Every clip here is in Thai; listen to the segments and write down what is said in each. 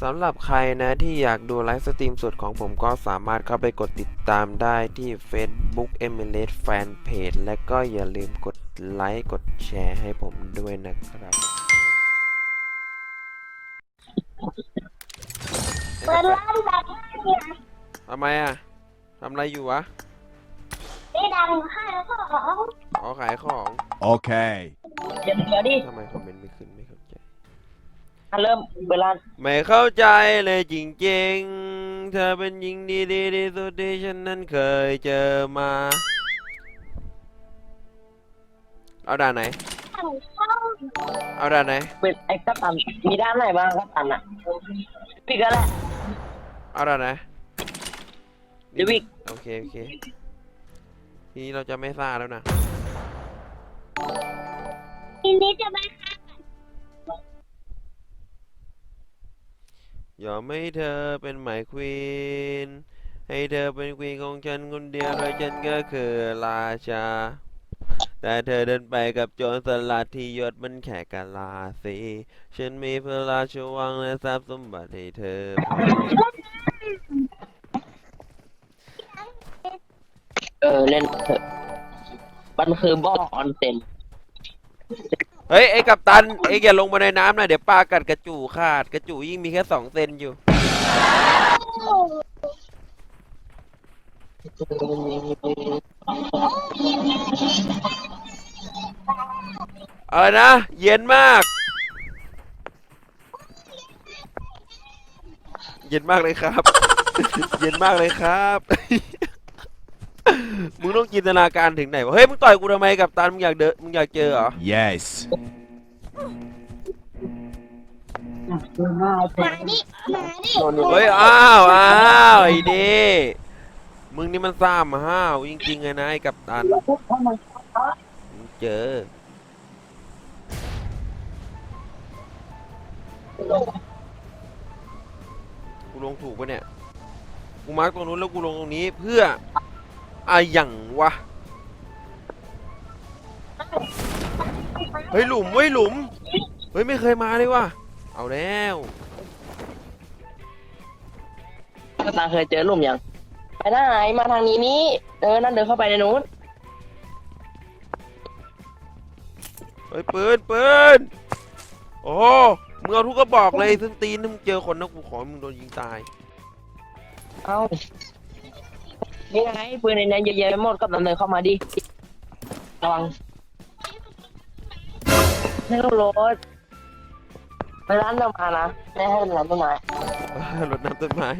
สำหรับใครนะที่อยากดูไลฟ์สตรีมสดของผมก็สามารถเข้าไปกดติดตามได้ที่ Facebook e m i l a t e Fanpage และก็อย่าลืมกดไลค์กดแชร์ให้ผมด้วยนะครับเปิดร้านแบบนี้นะทำไมอะทำอะไรอยู่วะได้ดังให้แล้วก็ของอ๋อขายของ Okay. เดี๋ยวเดี๋ยวดิทำไมคอมเมนต์ไม่ อะเริ่มเวลาไม่เข้าใจเลยจริงๆ เธอเป็นหญิงดีดีที่สุดที่ฉันนั้นเคยเจอมา เอาด่านไหนสั่งช่องเอาด่านไหน เป็นไอ้กัปตันมีด้านไหนบ้างกัปตันอะปิกแล้วแหละเอาด่านไหนเดี๋ยววิกโอเคโอเค ทีนี้เราจะไม่ซ่าแล้วนะ ทีนี้จะไปค่ะ ยอมให้เธอเป็นหมายควีน ให้เธอเป็นควีนของฉันคนเดียวโดยฉันก็คือราชา แต่เธอเดินไปกับโจรสลัดที่ยศมันแค่กะลาสี ฉันมีพระราชวังและทรัพย์สมบัติให้เธอ เออเล่นเถอะมันคือบ่อออนเซ็น เฮ้ยไอ้กัปตันเอ็งอย่าลงมาในน้ำนะเดี๋ยวปลากัดกระจูขาดกระจูยิ่งมีแค่สองเซนอยู่ อะไรนะ เย็นมาก เย็นมากเลยครับ เย็นมากเลยครับ มึงต้องจินตนาการถึงไหนวะเฮ้ยมึงต่อยกูทำไมกับตันมึงอยากเดนมึงอยากเจอเหรอ Yes. มาดิมาดิโดนเฮ้ยอ้าวอ้าวไอ้เด้มึงนี่มันซ่ามห้าวจริงๆเลยนะไอ้กับตันมึงเจอกูลงถูกปะเนี่ยกูมาร์กตรงนู้นแล้วกูลงตรงนี้เพื่อ อะอย่างวะ เฮ้ยหลุมเว้ยหลุม เฮ้ยไม่เคยมาเลยว่ะ เอาแล้วกัปตันเคยเจอหลุมยัง ไปไหนมาทางนี้นี่เออนั่นเดินเข้าไปในนู้นเฮ้ยปืนปืนโอ้โหมึงเอาทุกกระบอกเลยซึ่งตีนถ้ามึงเจอคนนะกูขอให้มึงโดนยิงตาย เอ้า นี่ไงปืนในนั้นเยอะแยะไปหมดกัปตันเดินเข้ามาดิระวังไม่รู้รถไปร้านต้นไม้นะไม่ให้เป็นร้านต้นไม้รดน้ำต้นไม้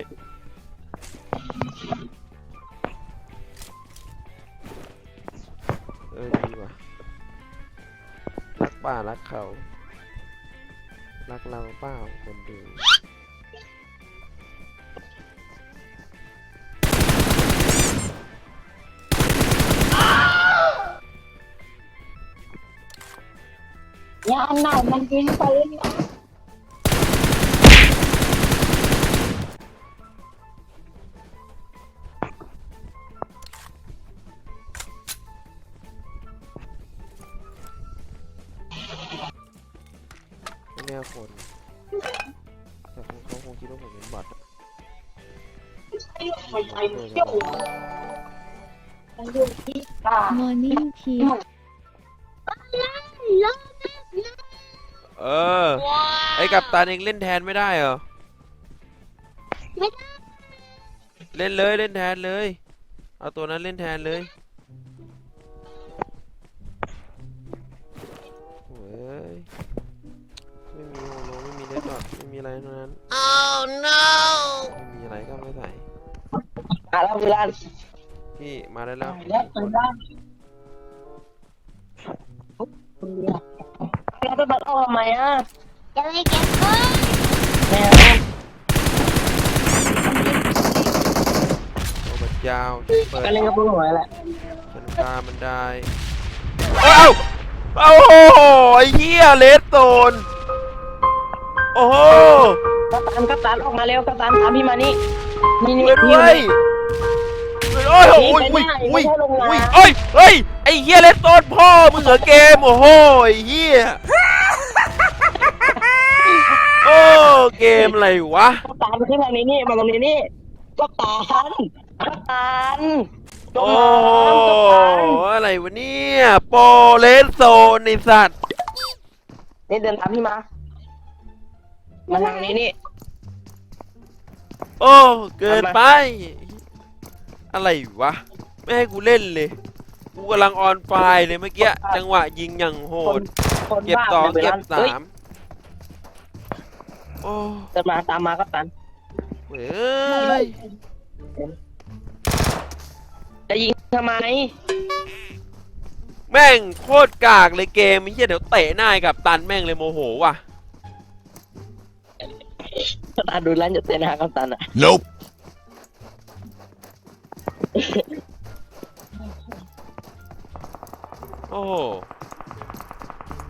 เออดีว่ะ รักป่ารักเขา รักเราเปล่าคนดู ยานไหนมันยิงปืนไม่แน่คนแต่คงเขาคงคิดว่าผมเป็นบอทอะมันอยู่ที่ตามอร์ เออ ไอ้กับตันเองเล่นแทนไม่ได้เหรอ ไม่ได้ เล่นเลยเล่นแทนเลย เอาตัวนั้นเล่นแทนเลยโอ้ยไม่มีโฮโลไม่มีเลดดอทไม่มีอะไรทั้งนั้น oh no ไม่มีอะไรก็ไม่ใส่ อะแล้วเวลาพี่มาได้แล้วแล้วปืนได้แล้ว จะตัดออกทำไมอะจะไปเก็บปืนแม่โอ้พระเจ้าเปิดก็เล่นกับปืนหัวแหละฉันฆ่ามันได้เอ้าเอ้าโอ้โหไอ้เหี้ยเลสโตนโอ้โห กัปตันกัปตันออกมาเร็วกัปตันตามพี่มานี่นี่นี่ช่วยด้ วยช่วยด้ยโอ้ยอุ้ยอุ้ยอุ้ยเอ้ยเฮ้ยไอ้เหี้ยเลสโตนพ่อมึงเหรอเกมโอ้โหไอ้เหี้ยโอ้เกมอะไรวะกัปตันขึ้นทางนี้นี่มาตรงนี้นี่กัปตันกัปตันโอ้น้ำกัปตันอะไรวะเนี่ยโปเลสโซนไอสัตว์นี่เดินตามพี่มามาทางนี้นี่โอ้เกินไป อะไรวะ ไม่ให้กูเล่นเลย กูกำลังออนไฟล์เลยเมื่อกี้ จังหวะยิงอย่างโหคดนคนเก็บบ้าสองไปเก็บร้นสาเอ้ยมโอ้เดินมาตามมากัปตันเว้ยจะยิงทำไม แม่งโคตรกากเลยเกมไอ้เหี้ยเดี๋ยวเตะหน้าไอ้กับตันแม่งเลยโมโหว่ะกัปตันดูแลนจะเต้นหากัปตันอะ Nope.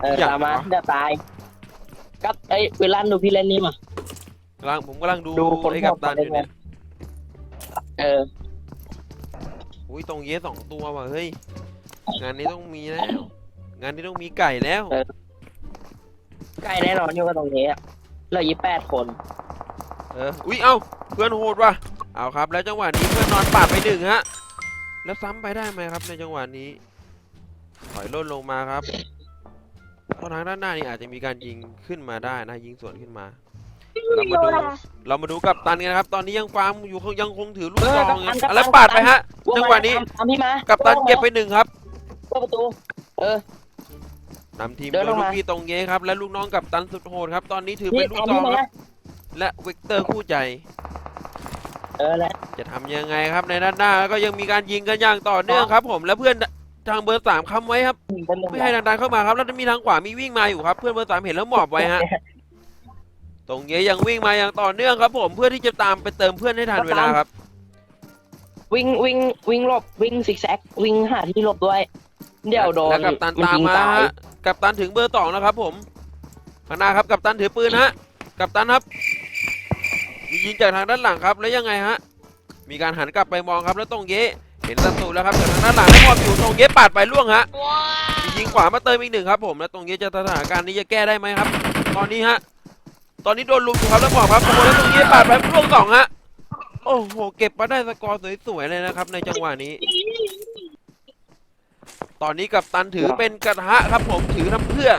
เอออยากตามมาเหรอ จะตาย กับไอ้ยเวลาดูพี่เล่นนี่มา กำลังผมกำลังดูดูคนไอ้กับตันชอบอยู่เนี่ยเออ อุ้ยตรงเย้สองตัวว่ะเฮ้ยงานนี้ต้องมีแล้ว งานนี้ต้องมีไก่แล้ว เออ ใกล้แน่นอนอยู่กับตรงนี้อะเหลือยี่แปดคน เออ อุ้ยเอ้าเพื่อนโหดว่ะ เอาครับ แล้วจังหวะนี้เพื่อนนอนปาดไปหนึ่งฮะ แล้วซ้ำไปได้ไหมครับในจังหวะนี้ ถอยล่นลงมาครับเพราะทางด้านหน้านี่อาจจะมีการยิงขึ้นมาได้นะ ยิงสวนขึ้นมา เรามาดูเรามาดูกับตันกันนะครับ ตอนนี้ยังฟาร์มอยู่คงยังคงถือลูกเออซองกัปตันอยู่กัปตันแล้วปาดไปฮะจังหวะนี้ตามตามพี่มากับตันเก็บไปหนึ่งครับเปิดประตู เออ นำทีมเดิโดนยลงลูกมาพี่ตรงเย้ครับ และลูกน้องกับตันสุดโหดครับ ตอนนี้ถือนี่เป็นลูกตามซอพี่งมาครับ และเวกเตอร์คู่ใจ เออแล้วจะทำยังไงครับในด้านหน้าก็ยังมีการยิงกันอย่างต่อเนื่องครับ ผมและเพื่อน ทางเบอร์สามค้ำไว้ครับเป็นหนึ่งไม่ให้ดันๆเข้ามาครับ แล้วมีทางขวามีวิ่งมาอยู่ครับ เพื่อนเบอร์สามเห็นแล้วหมอบไว้ฮะ ตรงเย้ยังวิ่งมาอย่างต่อเนื่องครับ ผมเพื่อที่จะตามไปเติมเพื่อนให้ทันเวลาครับ วิ่งวิ่งวิ่งหลบวิ่งซิกแซกวิ่งหาที่หลบด้วย เดี๋ยวโดนแล้วกับตันตามยิงมาตายฮะกับตันถึงเบอร์สองแล้วครับ ผมข้างหน้าครับกับตันถือปืนฮะกับตันครับ มียิงจากทางด้านหลังครับแล้วยังไงฮะ มีการหันกลับไปมองครับแล้วตรงเย้เห็นศัตรูแล้วครับจากทางด้านหลังแล้วมอบอยู่ตรงเย้ปาดไปล่วงฮะมียิงขวามาเติมอีกหนึ่งครับผมแล้วตรงนี้จะสถานการณ์นี้จะแก้ได้ไหมครับ ตอนนี้ฮะตอนนี้โดนลุมอยู่ครับแล้วบอกครับโอ้โหแล้วตรงนี้ปาดไปล่วงสองฮะโอ้โหเก็บมาได้สกอร์สวยๆเลยนะครับ ในจังหวะนี้ ตอนนี้กับตันถือเป็นกระทะครับผมถือทำเพื่อ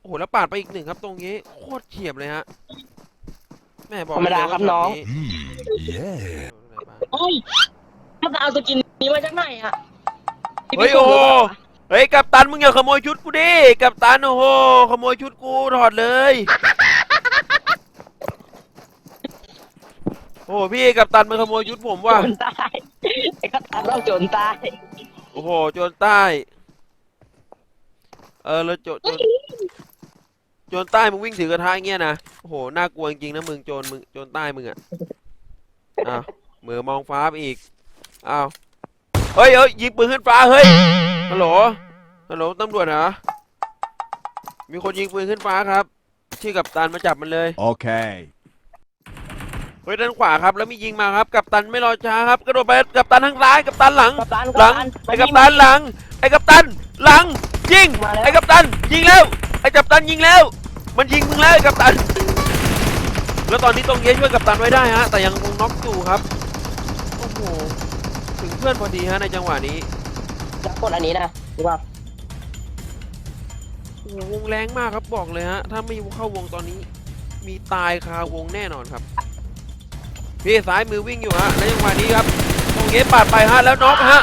โอ้โหแล้วปาดไปอีกหนึ่งครับ ตรงนี้โคตรเฉียบเลยฮะแม่บอกธรรมดาครับน้อง Yeah. เฮ้ย มันเอาสกินนี้มาจากไหนอะเฮ้ยโอ้โหเฮ้ยกับตันมึงอย่าขโมยชุดกูดิกับตันโอ้โหขโมยชุดกูถอดเลยโอ้โหพี่กับตันมันขโมยชุดผมโจว่ะรตายไอ้กัปตันต้องโจรตายโอ้โหโจรใต้ เออแล้วโจรโจรโจรใต้มึงวิ่งถือกระทะอย่างเงี้ยนะโอ้โหน่ากลัวจริงๆนะมึงโจรมึงโจรใต้มึงอะอ้าวมือมองฟ้าไปอีก อ้าวเฮ้ยเฮ้ยยิงปืนขึ้นฟ้าเฮ้ยฮัลโหลฮัลโหลตำรวจเหรอมีคนยิงปืนขึ้นฟ้าครับชื่อกับตันมาจับมันเลย Okay. เฮ้ยด้านขวาครับแล้วมียิงมาครับ กับตันไม่รอช้าครับกระโดดไปกับตันทางซ้ายกับตันหลัง กัปตันหลังไอ้กัปตันหลัง ไอ้กัปตันหลังยิงมาแล้วไอ้กัปตันยิงแล้วไอ้กัปตันยิงแล้ว มันยิงมึงแล้วไอ้กัปตัน แล้วตอนนี้ตรงเย้ช่วยกัปตันไว้ได้ฮะแต่ยังคงน็อกอยู่ครับโอ้โหถึงเพื่อนพอดีฮะในจังหวะนี้จะกดอันนี้นะรู้ป่ะโอ้โหวงแรงมากครับบอกเลยฮะ ถ้าไม่เข้าวงตอนนี้ มีตายคาวงแน่นอนครับ พี่ซ้ายมือวิ่งอยู่ฮะในจังหวะนี้ครับตรงเย้ปาดไปฮะแล้วน็อกฮะ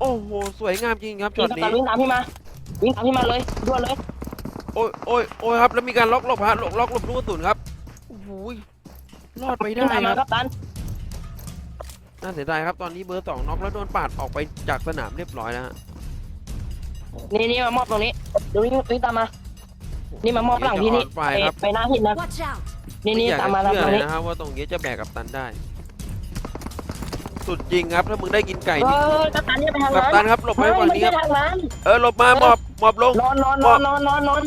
โอ้โหสวยงามจริงครับช็กัอปตตันี้นวิ่งตามพี่มา วิ่งตามพี่มาเลยด่วนเลย โอ้ยโอ้ยโอ้ยครับ แล้วมีการล็อกหลบฮะล็อกล็อกหลบลูกกระสุนครับโอ้โหยรอดไปได้วิ่งตามคมารับ กัปตัน น่าเสียดายครับตอนนี้เบอร์สองน็อกแล้วโดนปาดออกไปจากสนามเรียบร้อยแล้วฮะนี่นี่มามอบตรงนี้เดี๋ยววิ่งวิ่งตามมา นี่มามอบหลังพี่นี่จะออนไฟไปครับไปหน้าหินนะ Watch out! นี่นี่ไอยกตามมาจะตามเชื่อตรงเลยนี้ นะครับว่าตรงนี้จะแบกกับตันได้ สุดจริงครับถ้ามึงได้กินไก่เอนี่อกัปตันอย่าไปทางกับนั้นตันครับหลบไปไม่ก่อนไม่นี้คใช่รับทางนั้นเออหลบมาหมอบหมอบลงนอนนอนนอนนอนนอนนอน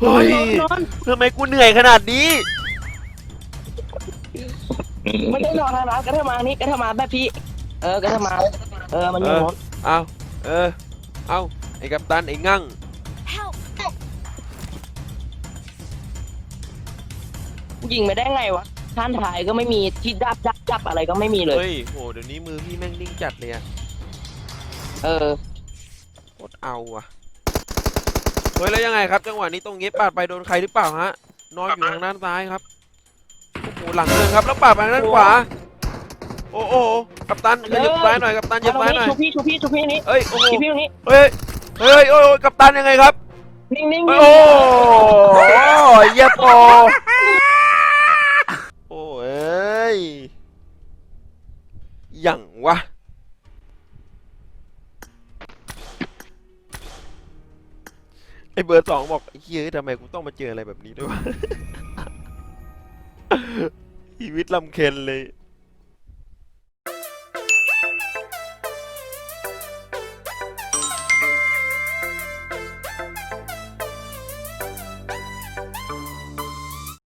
เฮ้ยนอนทำไมกูเหนื่อยขนาดนี้ ไม่ได้นอนทางนั้นกระเทมานี่กระเทมาแบบพี่ เออกระเทมา เออมันอยู่เออโน้นเอาเออ เอาไอ้กับตันไอ้งั่ง Help! ยิงไม่ได้ไงวะท่านถ่ายก็ไม่มีที่ดับดับดับอะไรก็ไม่มีเลยเฮ้ยโหเดี๋ยวนี้มือพี่แม่งนิ่งจัดเลยอะเออโคตรเอาอะเฮ้ยแล้วยังไงครับ จังหวะนี้ตรงนี้ปาดไปโดนใครหรือเปล่าฮะนอนอยู่ทางด้านซ้ายครับ โอ้โหหลังเดินครับแล้วปาดไปทางด้านขวา โอ้โหกัปตันขยับซ้ายหน่อยกัปตันขยับตรงซ้ายนี้หน่อยชูพี่ชูพี่ชูพี่นี้เอ้ยโอ้โหชูพี่ตรงนี้เฮ้ยเฮ้ยโอ้ยกัปตันยังไงครับนิ่งนิ่งโอ้นิ่งโหเยี่ยมโปโอ้ยอย่างวะไอเบอร์สองบอกไอ้เฮ้ยทำไมกูต้องมาเจออะไรแบบนี้ด้วยวะ ชีวิตลำเค็นเลย